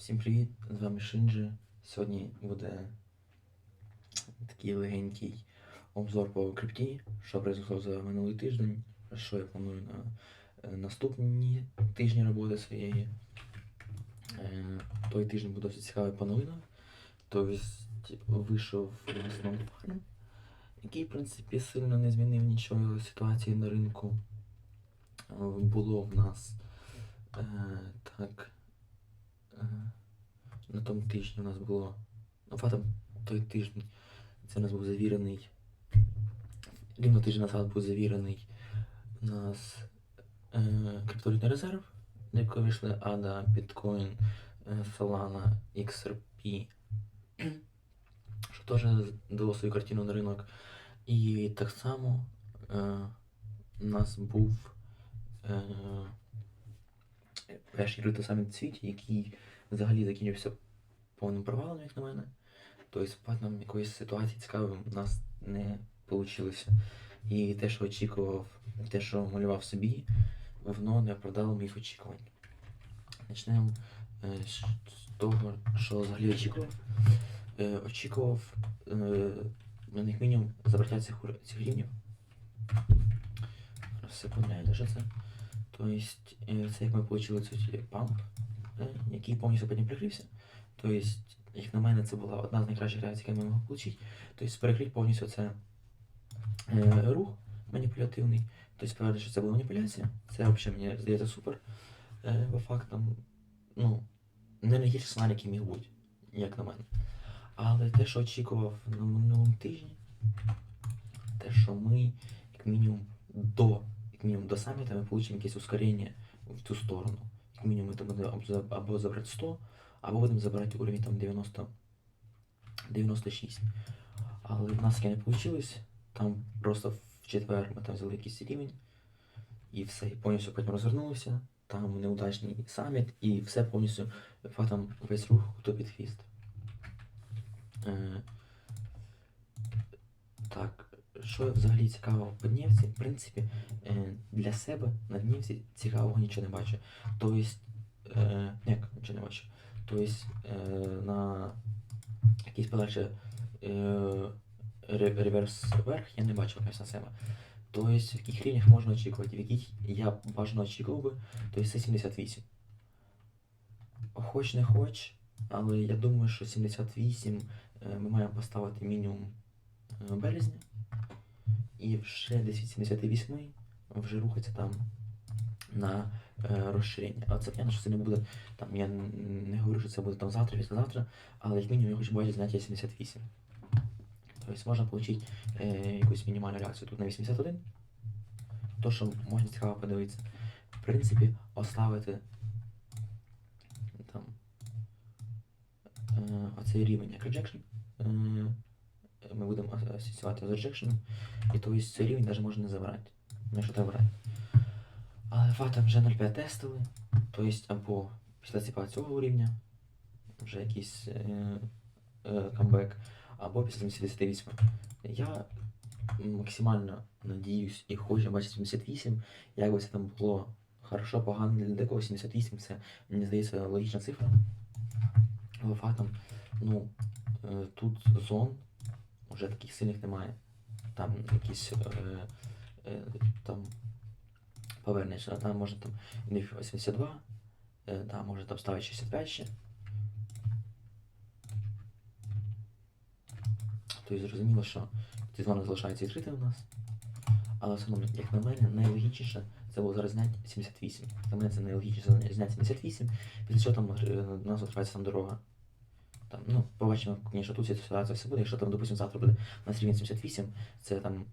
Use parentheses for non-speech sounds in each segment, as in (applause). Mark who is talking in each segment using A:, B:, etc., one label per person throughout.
A: Всім привіт! З вами Шинджи. Сьогодні буде такий легенький обзор по крипті, що произошло за минулий тиждень, що я планую на е, наступні тижні роботи своєї. Е, Той тиждень буде досить цікавий по новинах. Тобто вийшов основний фарм, який, в принципі, сильно не змінив нічого ситуації на ринку. Е, Було в нас так. На тому тижні у нас було. Ну, фактом, той тиждень. Це у нас був завірений. Рівно тиждень назад був завірений у нас е, криптовалютний резерв, на який вийшли ADA, Bitcoin, е, Solana, XRP, (clears throat) що теж дало свою картину на ринок. І так само е, у нас був е, перший крипто саміт в світі, який взагалі закінчився повним провалом, як на мене. Тобто, падом якоїсь ситуації цікавої у нас не вийшло. І те, що очікував, те, що малював собі, воно не оправдало моїх очікувань. Почнемо е, з того, що взагалі очікував. Е, очікував е, на них мінімум забраття цих, цих рівнів. Секунду, я даже це. Тобто, це як ми отримали цей памп, який повністю потім прикрився. Тобто, як на мене, це була одна з найкращих реакцій, які ми могли отримати. Тобто, перекрити повністю це е, рух маніпулятивний. Тобто, сказати, що це була маніпуляція. Це взагалі мені здається супер. Е, по фактам, ну, не найгірший сценарій, який міг бути, як на мене. Але те, що очікував на минулому тижні, те, що ми, як мінімум, до, як мінімум, до саміта ми получимо якесь ускорення в цю сторону. Мінімум, там будемо або за- забрати 100, або будемо забирати уровень там 90, 96. Але в нас таке не вийшло. Там просто в четвер ми там взяли якийсь рівень, і все, і повністю потім розвернулося. Там неудачний саміт, і все повністю фактом весь рух топід хвіст. Е, так, що взагалі цікаво по Днівці, в принципі, е, для себе на Днівці цікавого нічого не бачу. Тобто, е, як нічого не бачу. Тобто, е, на якийсь подальший е, реверс вверх я не бачив на себе. Тобто, в яких рівнях можна очікувати, в яких я бажано очікував би, тобто це 78. Хоч не хоч, але я думаю, що 78 е, ми маємо поставити мінімум е, березня. І вже десь від 78 вже рухатися там на е, розширення. Але це понятно, що це не буде там. Я не говорю, що це буде там завтра, післязавтра, але як мінімум я хочу бачити заняття 78. Тобто можна отримати е, якусь мінімальну реакцію тут на 81. То, що можна цікаво подивитися. В принципі, оставити там е, оцей рівень як rejection. Е, ми будемо ас- асоціювати з rejection. І тобто цей рівень навіть можна не забрати. Не що брати. Але фактом вже 0,5 тестили. Тобто або після ціпа цього рівня вже якийсь е, е, камбек, або після 78. Я максимально надіюсь і хочу бачити 78. Як би це там було хорошо, погано для декого 78, це мені здається логічна цифра. Але фактом, ну, е, тут зон вже таких сильних немає. Там якісь е, е, там повернеш, а там може там NIF 82, е, да, може там ставити 65 ще. Тобто зрозуміло, що ці зони залишаються відкритими у нас. Але все одно, як на мене, найлогічніше це було зараз зняти 78. Для мене це найлогічніше зняти 78, після чого там е, у нас відкривається там дорога. Там, ну, побачимо, звісно, тут ситуація все буде. Якщо там, допустимо, завтра буде у нас рівень 78, це там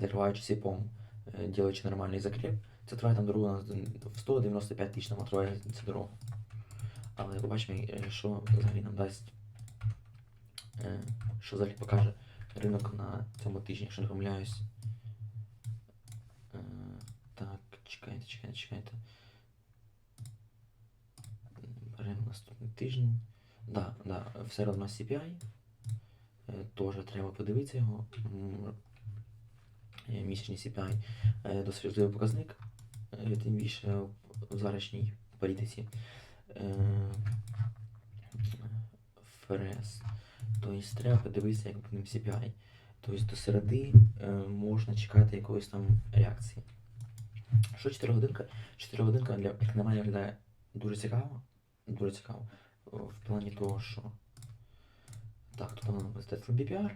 A: закриваючи сипом, е, ділаючи нормальний закріп, це триває там дорогу на в 195 тисяч нам триває цю дорогу. Але побачимо, що взагалі нам дасть, що взагалі покаже ринок на цьому тижні, якщо не помиляюсь. Так, чекайте, чекайте, чекайте. Беремо наступний тиждень. Да, да, все одно CPI. Е, Теж треба подивитися його. Е, Місячний CPI е, досить важливий показник, тим більше в заручній політиці. ФРС. Тобто треба подивитися, як будемо CPI. Тобто до середи можна чекати якоїсь там реакції. Що 4 годинка? 4 годинка для як на мене виглядає дуже цікаво. Дуже цікаво. В плані того, що. Так, тут воно статус BPR.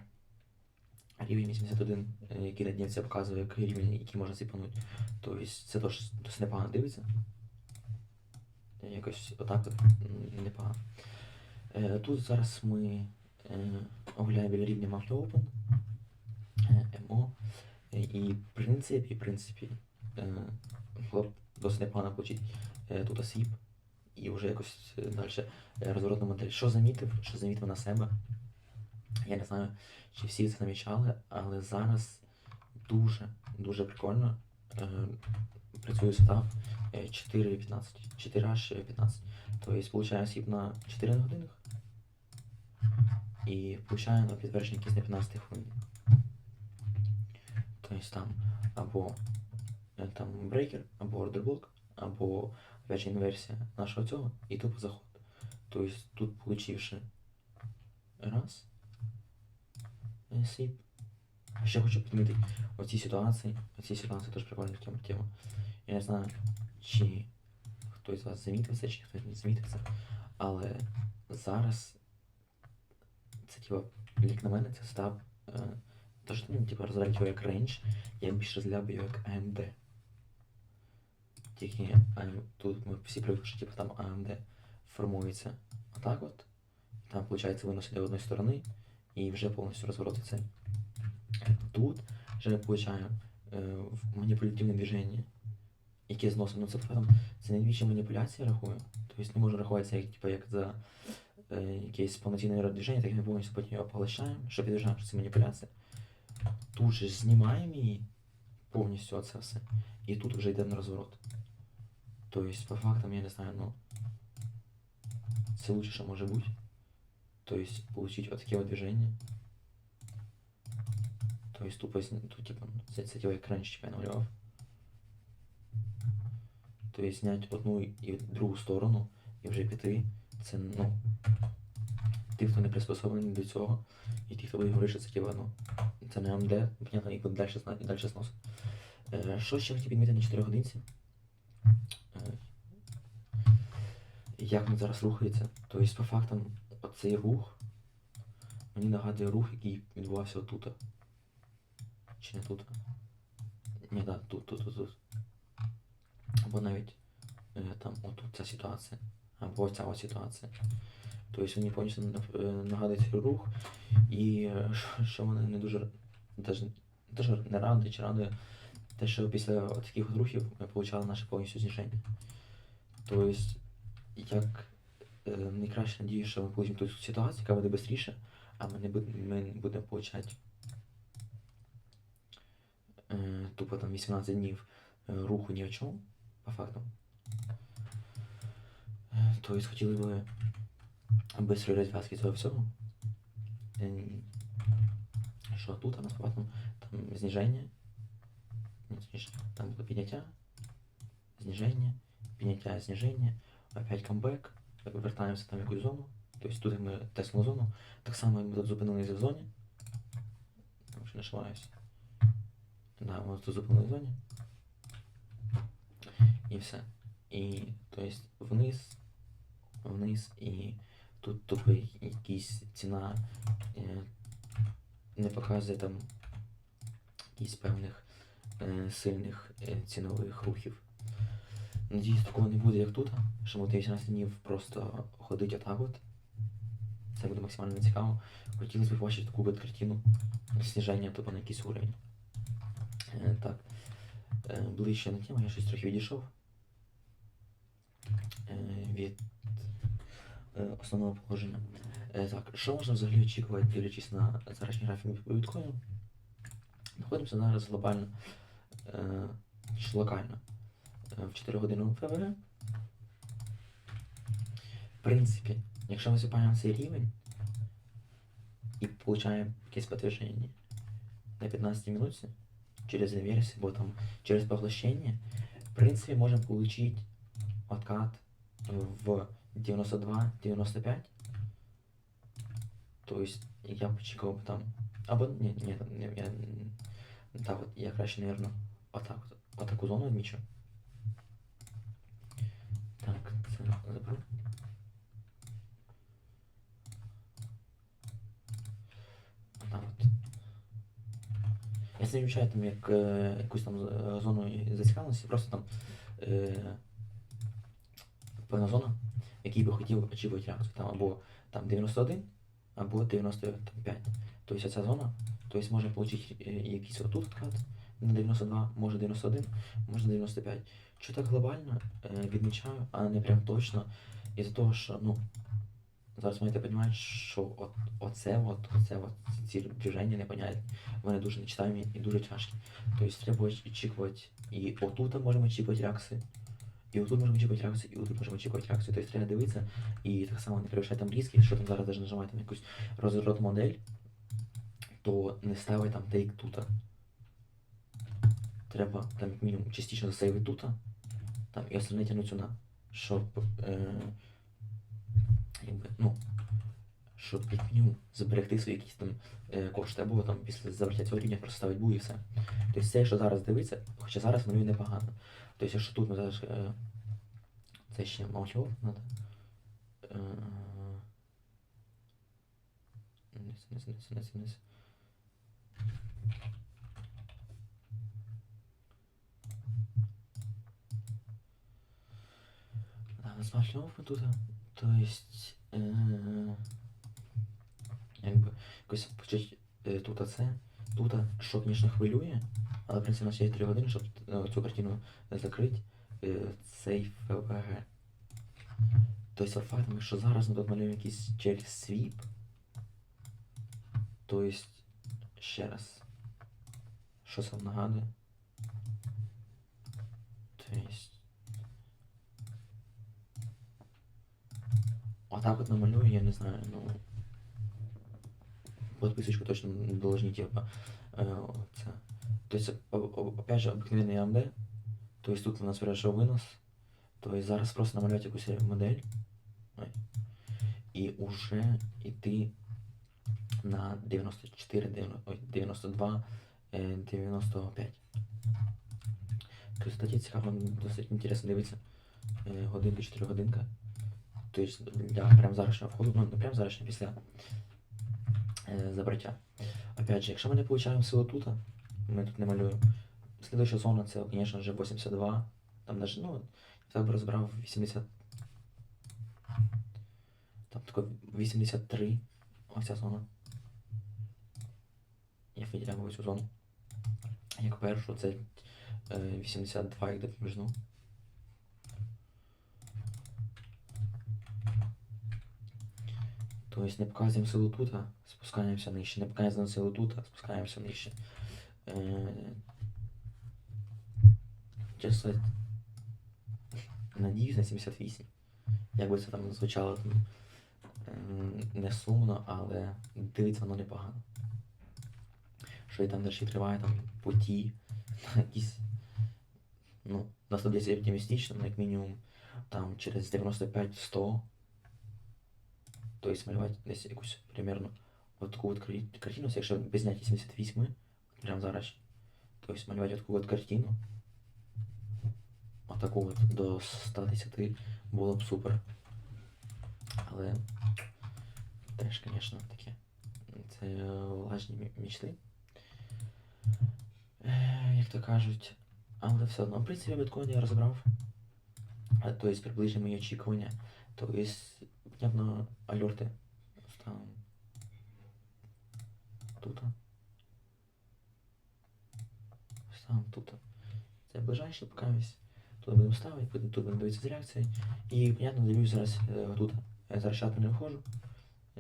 A: Рівень 81, е, який на днівці показує, який рівень, який можна ціпанути. Тобто це теж досить непогано дивиться. Якось отак непогано. Е, Тут зараз ми е, оглядаємо біля рівня Monthly Open, е, МО. Е, І в принципі, в принципі, е, досить непогано получити е, тут осіб і вже якось далі розворотну модель. Що замітив, що замітив на себе. Я не знаю, чи всі це намічали, але зараз дуже, дуже прикольно е, працює сетап е, 4.15, 4H15. Тобто получаю осіб на 4 годинах і получаю на підтвердження якісь на 15 хвилин. Тобто там або е, там брейкер, або ордерблок, або опять же інверсія нашого цього і тупо заход. Тобто тут получивши раз сіп. Ще хочу підмітити оці ситуації. Оці ситуації теж прикольна тема. тема. Я не знаю, чи хтось з вас замітив це, чи хтось не замітив це. Але зараз це типа, як на мене, це став. Е, Тож ну, типа розглядати його як рейндж, я більше розглядав його як AMD. Тільки тут ми всі привикли, що типа там AMD формується отак от. Там, виходить, виносить до одної сторони і вже повністю розворотиться. Тут вже получаємо е, маніпулятивне движення, яке зносить. Ну це це двічі маніпуляції рахую. Тобто не може рахуватися як, типа, як за е, якесь повноцінне движення, так ми повністю потім його поглощаємо, що підтверджуємо, що це маніпуляція. Тут же знімаємо її повністю оце все. І тут вже йде на розворот. Тобто, по фактам, я не знаю, ну. Це лучше, що може бути. Тобто, получить вот такие вот движения. То есть тупо, тут типа, ну, типа як раніше я намалював. То есть зняти одну і другу сторону і вже піти. Це, ну, ті, хто не приспособлений до цього, і ті, хто буде говорити, що це типа, ну, це не АМД, понятно, і далі, і далі зносить. Е, що ще хотів підмітити на 4 годинці? Е, як він зараз рухається. Тобто, по фактам, оцей рух мені нагадує рух, який відбувався отут. Чи не тут? Ні, да, тут, тут, тут, тут. Або навіть е, там отут ця ситуація. Або ця ось ситуація. Тобто мені повністю е, нагадує цей рух. І е, що мене не дуже даже, даже не радує чи радує, те, що після таких рухів ми отримали наше повністю зниження. Тобто, як е, найкраще надію, що ми получимо ту ситуацію, яка буде швидше, а ми не будемо, ми будемо получати е, тупо там 18 днів е, руху ні о чому, по факту. Е, Тобто хотіли би быстрої розв'язки цього всього. Е, Що тут по факту там зниження. Там буде підняття, зниження, підняття, зниження, опять камбек, вертаємося там в якусь зону. Тобто тут ми теснули зону. Так само ми тут зупинилися в зоні. Ще не ошибаюсь. Да, ми тут зупинили в зоні. І все. І тобто вниз, вниз і тут тупо якась ціна е, не показує там якісь певних е, сильних е, цінових рухів. Надіюсь, такого не буде, як тут, що буде 18 днів просто ходить отак от. Це буде максимально цікаво. Хотілося б побачити таку от картину сніження тупо на якийсь уровень. Е, так. Е, ближче на тему, я щось трохи відійшов. Е, від е, основного положення. Е, так, що можна взагалі очікувати, дивлячись на зарашній графік по біткоїну? Знаходимося зараз глобально е, чи локально в 4 години ФВГ. В принципі, якщо ми зупиняємо цей рівень і получаємо якесь підтвердження на 15 минуте через инверсию, або там через поглощение, в принципе, можем получить откат в 92-95. То есть я почекав би там. Або ні, ні, я. Так, от я краще, наверное, отак от. Отаку зону відмічу. Так, це заберу. Отак от. Я відмічаю там як е, якусь там е, зону зацікавленості, просто там е, певна зона, якій би хотів очікувати реакцію. Там або там 91, або 95. Тобто ця зона, тобто може отримати е, якийсь отут откат на 92, може 91, може 95. Що так глобально е, відмічаю, а не прям точно. Із-за того, що ну, зараз маєте розуміти, що от, оце, от, оце, от, ці движення непонятні, вони дуже нечитаємі і дуже тяжкі. Тобто треба очікувати, і отут можемо очікувати реакції, і отут можемо очікувати реакцію, і отут можемо очікувати реакцію. Тобто треба дивитися і так само не перевищати там різки, що там зараз даже нажимати там якусь розворот модель, то не ставай там тейк тут. Треба там як мінімум частично засейвити тут, там і остальне тягнути сюди, щоб е, якби, ну, щоб як мінімум зберегти свої якісь там е, кошти, або там після забраття цього рівня просто ставить бу і все. Тобто це, що зараз дивиться, хоча зараз малює непогано. Тобто, якщо тут ми зараз е, це ще молчав, надо. Е, Низ, низ, низ, низ, низ. Смарт тут, то есть, якби, якось почать е, тут оце, тут, що, звісно, хвилює, але, в принципі, у нас є 3 години, щоб е, цю картину закрити, е, цей ФВГ. Тобто, фактом, якщо зараз ми тут малюємо якийсь через свіп, то есть, ще раз, що це нагадує? То есть, Отак от намалюю, я не знаю, ну. Подписочку точно не должны, типа. Э, це. То есть, о- о- опять же, обыкновенный AMD. То есть тут у нас вирішив винос. То есть зараз просто намалювати якусь модель. Ой. І уже йти на 94, 90, ой, 92, е, 95. Тобто, кстати, цікаво, досить інтересно дивитися. Е, Годинка, 4 годинка. Тобто для прям зарашнього входу, ну не прям зарашнього, після е, забраття. Опять же, якщо ми не получаємо силу тут, ми тут не малюємо. Слідуюча зона це, звісно ж, 82. Там даже, ну, я так би розбирав 80. Там тако 83. Ось ця зона. Я виділяю цю зону. Як першу, це е, 82 як допоміжну. Тобто не показуємо силу тут, спускаємося нижче. Не показуємо силу тут, спускаємося нижче. Е, Чесно, надіюсь на 78. Як би це там звучало ем, не сумно, але дивиться воно непогано. Що і там далі триває там путі, (laughs) якісь. Ну, на 110 оптимістично, ну, як мінімум, там через 95-100. Тобто малювати десь якусь примерно от таку от картину, якщо зняття 78, прямо зараз. Тобто малювати от таку от картину. Отаку от до 110 було б супер. Але теж, звісно, таке. Це влажні мі- мічти. Е, Як то кажуть. Але все одно, в принципі, біткоін я розібрав. Тобто приближені мої очікування. Тобто, понятно, алерти ставим тут. Ставим тут. Це ближайший поки весь. Тут будемо ставити, тут будемо дивитися з реакцією. І, понятно, дивлюсь зараз е, тут. Я зараз чату не входжу.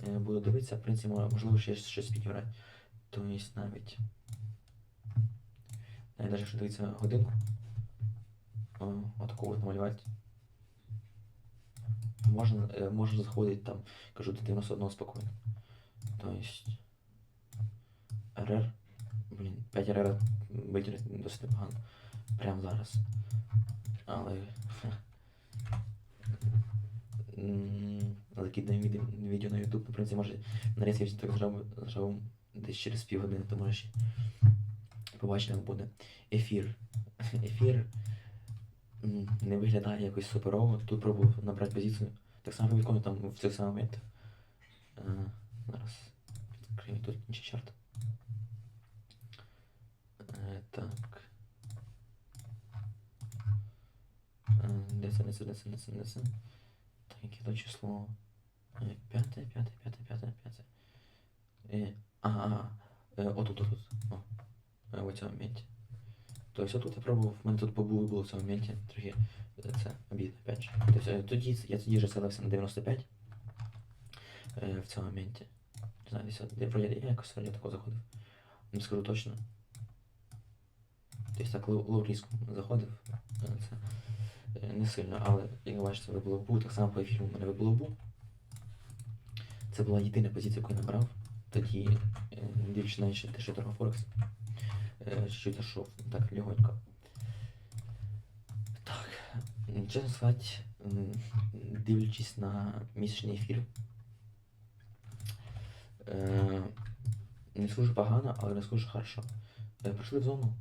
A: Е, Буду дивитися, в принципі, можливо, ще щось підіграти. Тобто навіть. Навіть якщо дивитися годинку. Отаку от намалювати. Можна, е, можна заходити там, кажу, до 91 спокійно. То есть РР, блін, 5 РР витягнути досить непогано. Прямо зараз. Але. м, але кидаємо відео, на YouTube, в принципі, може нарізки так зробив, десь через півгодини, то може ще побачимо, як буде. Ефір. Ефір не виглядає якось суперово. Тут пробував набрати позицію. Так само відколи там в цих самих моментах. Е, Зараз відкрию тут інший чарт. Е, Так. Е, Де це, де це, де це, де це, де це? Так, яке то число? Е, П'яте, п'яте, п'яте, п'яте, п'яте. Е, Ага. Е, Отут, отут. О, е, в цьому моменті. Тобто отут я пробував, в мене тут побули було в цьому моменті, трохи е, це обідно, опять же. Тобто, е, тоді, я тоді вже селився на 95 е, в цьому моменті. Не знаю, десь, вроді я якось вроді такого заходив. Не скажу точно. Тобто так лоу-різко заходив. Це не сильно, але як ви бачите, ви було так само по ефіру у мене ви було Це була єдина позиція, яку я набрав. Тоді, дивлячись на те, що торгав Форекс, е, чуть-чуть так, легонько. Так, чесно сказати, дивлячись на місячний ефір, е, не скажу погано, але не скажу хорошо. Е, Прийшли в зону.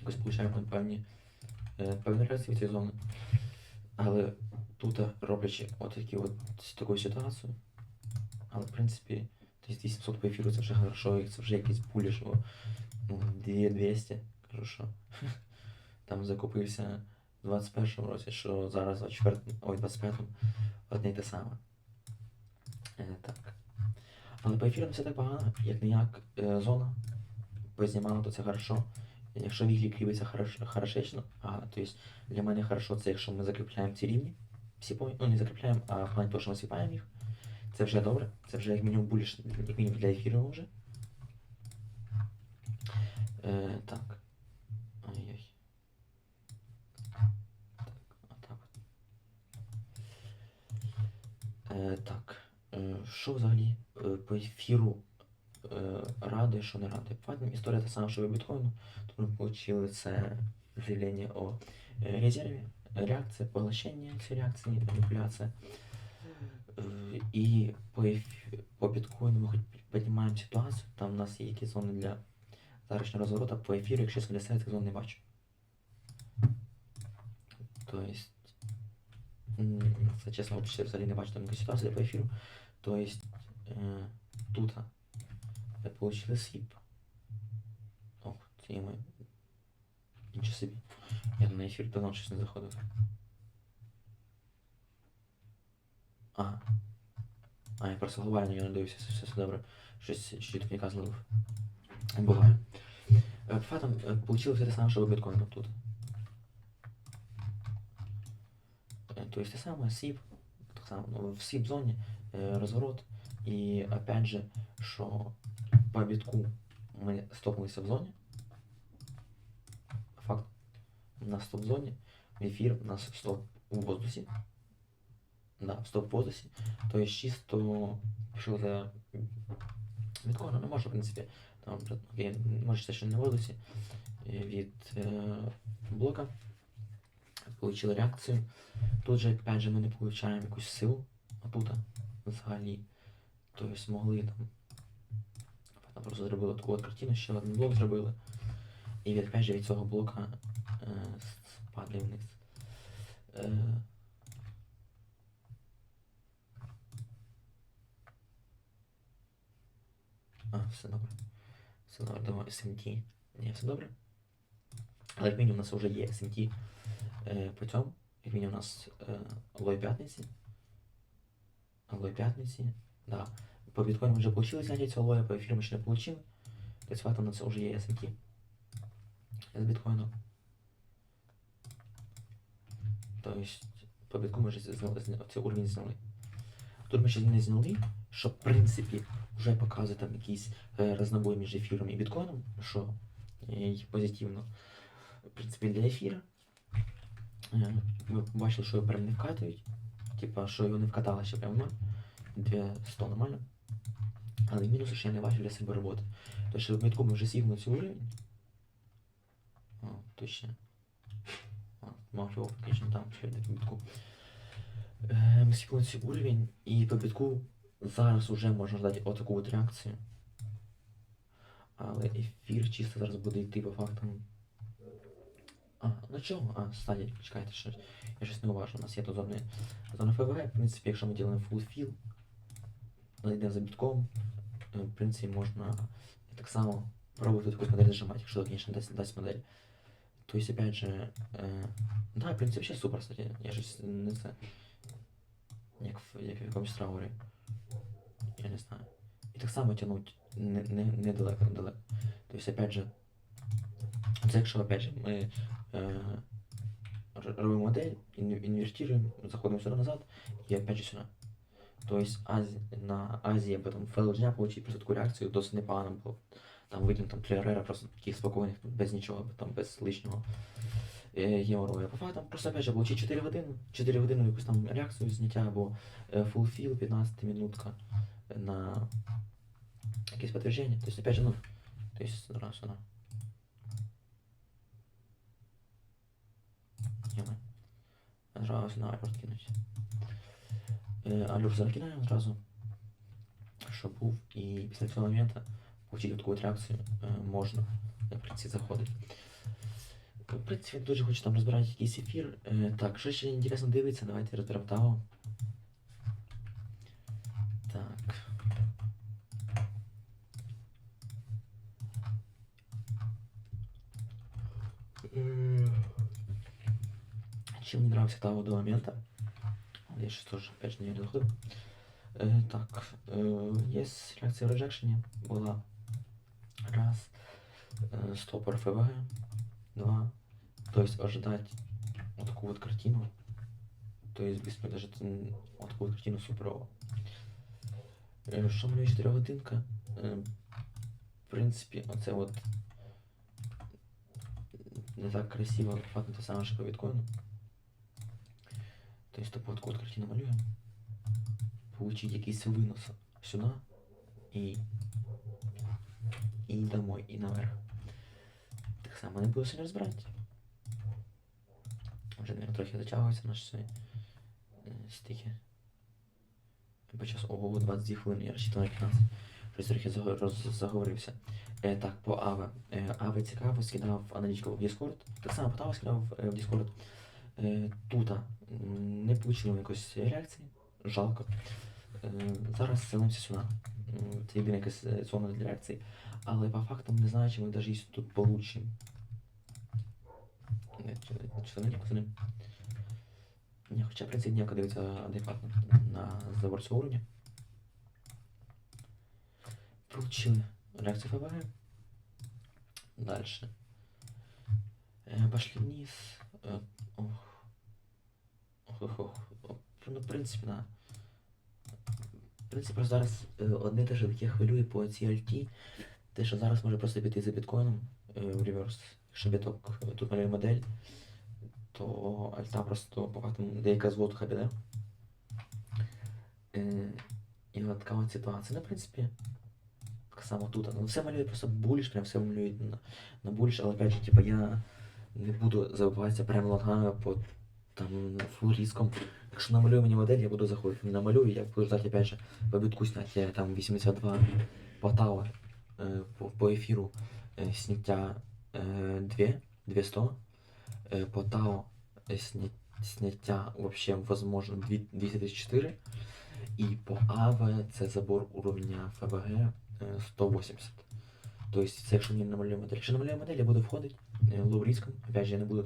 A: Якось получаємо певні, певні реакції цієї зони. Але тут роблячи от такі от таку ситуацію, але в принципі, десь 800 по ефіру це вже хорошо, і це вже якийсь буліш, о, ну, 2200, кажу, що там закупився в 21 році, що зараз в 24, ой, 25-му одне й те саме. Е, так. Але по ефірам все так погано, як не як е, зона познімала, то це хорошо. Якщо віглі кріпиться хорошо, хорошечно, а то есть для мене хорошо це якщо ми закріпляємо ці рівні, всі ну не закріпляємо, а в плані того, що ми свіпаємо їх. Це вже добре, це вже як мінімум буліш, як мінімум для ефіру вже. Е, так. Ой-ой. Так, отак от. Е, так. Е, що взагалі е, по ефіру е, ради, що не ради? Фатнім історія та сама, що і біткоїну. Тут мы получили це заявление о э, резерве, реакция, поглощение этой реакции, манипуляция. Э, И по, по біткоїну ми хоч піднімаємо ситуацію, там у нас є якісь зони для заручного розворота, по ефіру, якщо чесно, для себе цих зон не бачу. То есть, це чесно, взагалі не бачу там якоїсь ситуації по ефіру. То есть, е, тут а, получили свіп. Ох, це ми. Нічого собі. Я на ефір давно щось не заходив. А. А, я просто глобально я не дивився, все, все, все добре. Щось книжка зловив. Буває. Фатом е, получилось те саме, що у біткоїну тут. То есть те саме сіп, так само, ну, в сіп зоні е, розворот. І опять же, що по бітку ми стопнулися в зоні. Факт. У нас стоп в ефір нас стоп у воздусі. Да, стоп в воздусі. То есть чисто пішов за біткоїном, ну може, в принципі, там, окей, може це ще не воздусі. Від е, блока. Получили реакцію. Тут же, опять же, ми не получаємо якусь силу, а тут взагалі. Тобто могли там. Там просто зробили таку от картину, ще один блок зробили. І від, опять же, від цього блока е, спадає вниз. Е, а, все добре. Все добре, думаю, SMT. Ні, все добре. Але як мінімум у нас вже є SMT е, по цьому. Як мінімум у нас е, лой п'ятниці. Лой п'ятниці. Да. По біткоїну вже получили зняття цього лоя, по ефіру ми ще не. Тобто фактом на це вже є SMT. З біткоїну. Тобто по бітку ми вже цей уровень зняли. Тут ми ще не зняли, що в принципі вже показує там якийсь е, рознобой між ефіром і біткоїном, що е, позитивно. В принципі, для ефіра. Е, Ми бачили, що його прям не вкатують. Типа, що його не вкатало ще прям в ноль. 200 нормально. Але мінуси ще я не бачу для себе роботи. То що в бітку ми вже сігнули цей уровень. Точно. О, мафіо, фактично там ще на бітку. Е, Ми скіпнули цей уровень, і по бітку зараз уже можна ждати отаку от реакцію. Але ефір чисто зараз буде йти по фактам. А, ну чого? А, стадія, чекайте, що я щось не уважу. У нас є тут зони зона ФВГ, в принципі, якщо ми робимо full fill, йдемо за бітком, в принципі, можна так само пробувати якусь модель нажимати, якщо, звісно, дасть, дасть модель. То есть, опять же, э, да, в принципе, вообще супер, кстати. Я же не знаю. Як в, як в якомусь траурі. Я не знаю. І так само тянуть не, не, далеко. То есть, опять же, це якщо, опять же, ми е, робимо модель, ін- інвертуємо, заходимо сюди назад і опять же сюди. То есть Ази, на Азії потом фейл дня получить просто таку реакцію досить непогано було. Там видно там три рера просто таких спокійних, без нічого, там без лишнього е, геморрою. По фактам просто опять же получить 4 години, 4 години якусь там реакцію зняття або е, full fill 15 минутка на якесь підтвердження. То есть опять же, ну, то есть сюда, сюда. Ё-моё. Сразу на алюр кинуть. Е, алюр закидаємо зразу, щоб був, і після цього моменту получить таку от реакцію е, можна, в принципі, заходить. В принципі, дуже хочу там розбирати якийсь ефір. Е, так, що ще інтересно дивиться, давайте розберемо Тао. Чем мне нравился Тао до момента? Я сейчас тоже опять же не доходил. Э, так, э, есть реакция в реджекшене. Была раз, э, стопор ФВГ, два. То есть ожидать вот такую вот картину. То есть без даже м, вот такую вот картину суперово. Е, Що малює 4 годинка? Е, В принципі, оце от не так красиво, фактно те саме, що по біткоїну. Тобто таку от код картину малюємо. Получить якийсь винос сюди і. І домой, і наверх. Так само не буду сильно розбирати. Вже, наверное, трохи затягується наш цей е, стики. Бо час, ого, 22 хвилини, я розчитав на 15. Щось трохи заговорився. Е, так, по Аве. Е, Аве цікаво, скидав аналітику в Discord. Так само по Таве скидав е, в Discord. Е, тута не получили якоїсь реакції. Жалко. Е, зараз селимося сюди. Це єдина якась е, зона для реакції. Але по фактам не знаю, чи ми навіть тут получимо. Чи не хоча, принципі, ніяко дивиться адекватно на забор цього уровня. Получили реакцию ФБР. Дальше. Пошли вниз. Э, ох. Ох, ох, ох. Ох, Ну, в принципі, на. В принципі, зараз е, одне те, що таке хвилює по цій альті, те, що зараз може просто піти за біткоїном е, в реверс. Якщо біток тут малює модель, то альта просто факту деяка з воздуха піде. Е, і от така от ситуація. Ну, в принципі, так само тут. Ну, все малює просто буліш, прям все малює на, на буліш, але опять же, типа, я не буду забуватися прямо лонгами по там фул різком. Якщо намалюю мені модель, я буду заходити. Не намалюю, я буду ждати опять же по бітку зняття там 82 по е, по, по ефіру е, зняття е, 2, 200, е, по тау е, сня, зняття вообще возможно 2 234 і по АВ це забор уровня ФБГ е, 180. Тобто, це якщо мені намалює модель. Якщо намалює модель, я буду входити е, лоу риском. Опять же, я не буду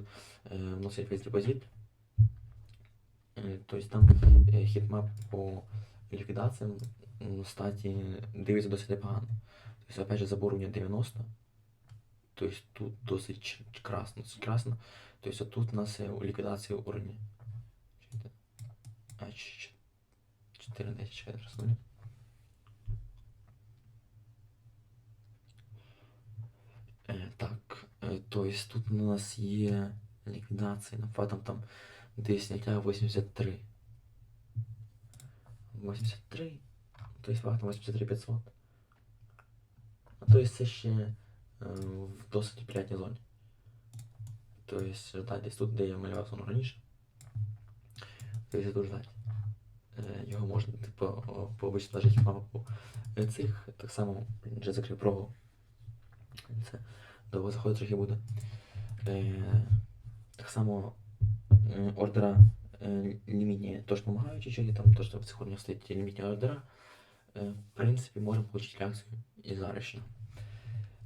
A: е, вносити весь депозит. Е, Тобто там е, хітмап по ліквідаціям статі дивиться досить непогано. Тобто, опять же, забор уровня 90. Тобто тут досить красно, красно. Тобто тут у нас е, ліквідація уровня. А, 4 10 чекайте, зараз хвилину. Е, Так, то есть тут у нас є ліквідація на фатом там десь зняття 83. 83. То есть фактом 83 500. А то есть це ще е, в досить приятній зоні. Тобто ждать десь тут, де я малював зону раніше. Тобто тут ждать. Його можна, типу, о, по обичному нажати кнопку е, цих, так само вже закрив прогу. Це довго заходить трохи буде. Е, так само ордера е, лімітні теж допомагають чуть-чуть, там теж в цих уровнях стоять лімітні ордера. Е, в принципі, можемо отримати реакцію і зараз.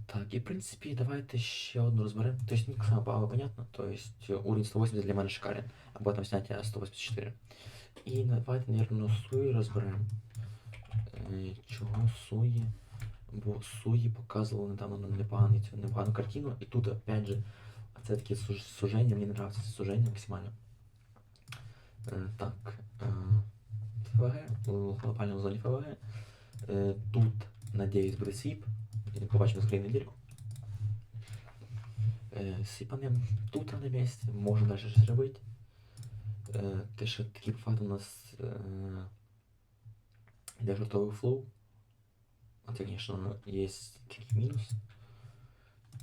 A: Так, і в принципі, давайте ще одну розберемо. Тобто, ну, так само по- понятно. Тобто, уровень 180 для мене шикарен, або там зняття 184. І давайте, наверное, суї розберемо. Е, Чого суї? Бо суї показували недавно непогану, непогану картину. І тут, опять же, це таке суж- суження, мені нравится це суження максимально. Е, Так. е, ФВГ, в глобальному зоні ФВГ. Е, Тут, надіюсь, буде свіп. І Побачимо скрізь недільку. Е, Сипанем тут на місці, можна далі щось робити. Е, Те, що такий факт у нас е, для жартовий флоу. А, конечно, есть такий мінус.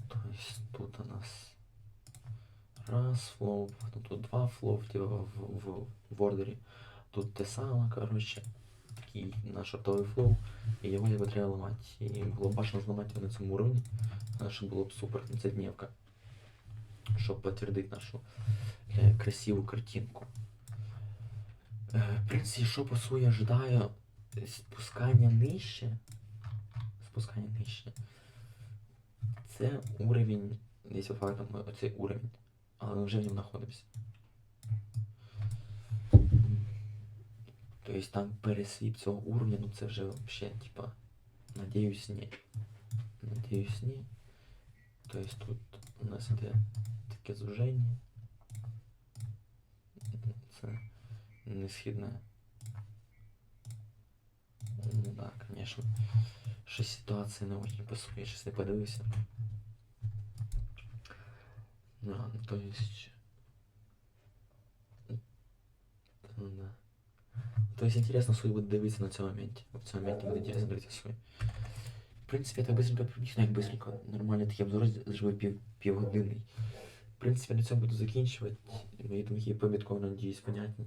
A: То есть тут у нас раз флоу, тут два флоу, в, в, в ордері. Тут те саме, коротше, такий наш шортовий флоу, і його якби треба ламати. І було б бажано зламати на цьому уровні, що було б супер, це днівка. Щоб підтвердити нашу е, красиву картинку. Е, в принципі, що по суті ожидаю спускання нижче. Спускання нижче. Це уровень, десь факту оцей уровень. Але ми вже в ньому знаходимося. Тобто там пересвіп цього уровня, ну це вже вообще, типа, надіюсь, ні. Надіюсь, ні. Тобто тут у нас іде таке зуження. Це не східне. Ну да, конечно. Щось ситуація не очень пасує, я щось не подивився. Ну, то есть... Ну, да. То есть интересно свой буде дивитися на цьому моменті. В цьому моменті буде интересно дивитися свой. В принципі, я так быстренько прибіг, як быстренько. Нормально такий обзор зробив пів, півгодинний. В принципі, на цьому буду закінчувати. Мої думки по біткону, надіюсь, понятні.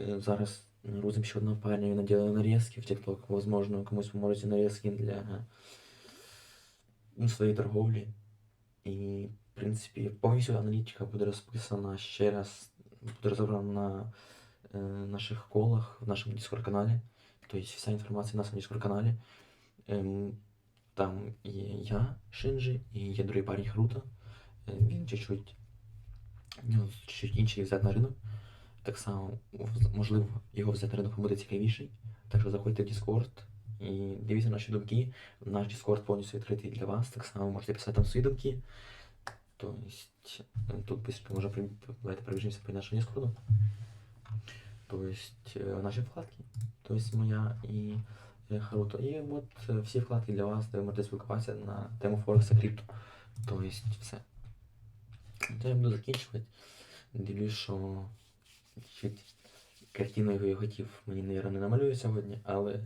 A: Е, Зараз грузим ще одного парня, він наділає нарезки в TikTok. Возможно, комусь поможете нарезки для ну, своєї торговлі. І, в принципі, повністю аналітика буде розписана ще раз, буде розібрана на е, наших колах, в нашому Discord-каналі. Тобто вся інформація на нашому Discord-каналі. Ем, там є я, Шинджі, і є другий парень Хрута. Е, Він чуть-чуть, у нього чуть інший взгляд на ринок. Так само, можливо, його взяти на ринок буде цікавіший. Так що заходьте в Discord і дивіться наші думки. Наш Discord повністю відкритий для вас. Так само можете писати там свої думки. Тобто, е, тут быстренько при... давайте пробіжимося по нашому Discord. Тобто, е, наші вкладки. Тобто моя і е, Харуто. І от всі вкладки для вас, де ви можете спілкуватися на тему Форекса Крипто. Тобто, все. То я буду закінчувати. Дивлюсь, що картину, яку я хотів, мені, мабуть, не намалює сьогодні, але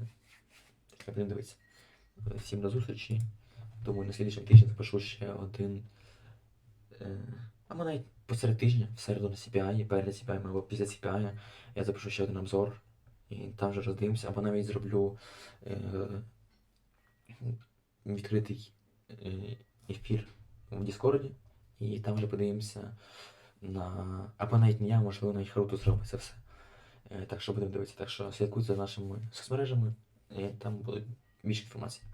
A: будемо дивитися. Всім до зустрічі. Думаю, на слідчому тижні запишу ще один. Е, або навіть посеред тижня, в середу на CPI, перед CPI або після CPI, я запишу ще один обзор. І там вже роздивимося, або навіть зроблю е, відкритий е, ефір в Діскорді, і там вже подивимося на. Або навіть не я, можливо, навіть Харуту зробить це все. Е, Так що будемо дивитися. Так що слідкуйте за нашими соцмережами, і там буде більше інформації.